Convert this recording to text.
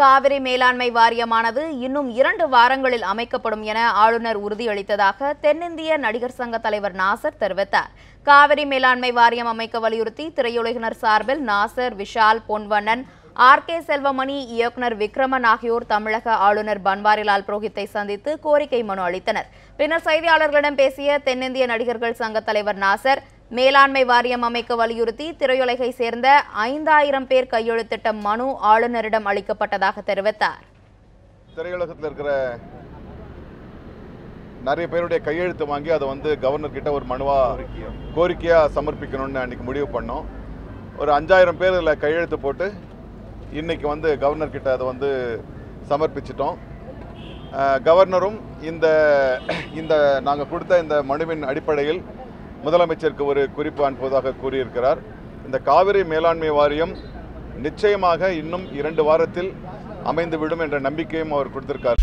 காவிரி மேலாண்மை வாரியமானது இன்னும் இரண்டு வாரங்களில் அமைக்கப்படும் என ஆளுநர் உறுதியளித்ததாக தென்னிந்திய நடிகர் சங்க தலைவர் நாசர் தெரிவித்தார். காவிரி மேலாண்மை வாரியம் அமைக்க வலியுறுத்தி திரையுலகினர் சார்பில் நாசர் விஷால் பொன்வண்ணன் ஆர். கே. செல்வமணி இயக்குநர் விக்ரமன் ஆகியோர் தமிழக ஆளுநர் பன்வாரிலால் புரோஹித்தை சந்தித்து கோரிக்கை மனு அளித்தனர். பின்னர் செய்தியாளர்களிடம் பேசிய தென்னிந்திய நடிகர்கள் சங்க தலைவர் நாசர் மேலாண்மை வாரியம் அமைக்க வலியுறுத்தி திரையுலகை சேர்ந்த ஐந்தாயிரம் பேர் கையெழுத்திட்ட மனு ஆளுநரிடம் அளிக்கப்பட்டதாக தெரிவித்தார். திரையுலகத்தில் இருக்கிற நிறைய பேருடைய கையெழுத்து வாங்கி அதை வந்து கவர்னர் கிட்ட ஒரு மனுவா கோரிக்கையா சமர்ப்பிக்கணும்னு அன்னைக்கு முடிவு பண்ணோம். ஒரு அஞ்சாயிரம் பேர் இதில் கையெழுத்து போட்டு இன்னைக்கு வந்து கவர்னர் கிட்ட அதை வந்து சமர்ப்பிச்சிட்டோம். கவர்னரும் இந்த இந்த நாங்கள் கொடுத்த இந்த மனுவின் அடிப்படையில் முதலமைச்சருக்கு ஒரு குறிப்பு அனுப்புவதாக கூறியிருக்கிறார். இந்த காவிரி மேலாண்மை வாரியம் நிச்சயமாக இன்னும் இரண்டு வாரத்தில் அமைந்துவிடும் என்ற நம்பிக்கையும் அவர் கொடுத்திருக்கார்.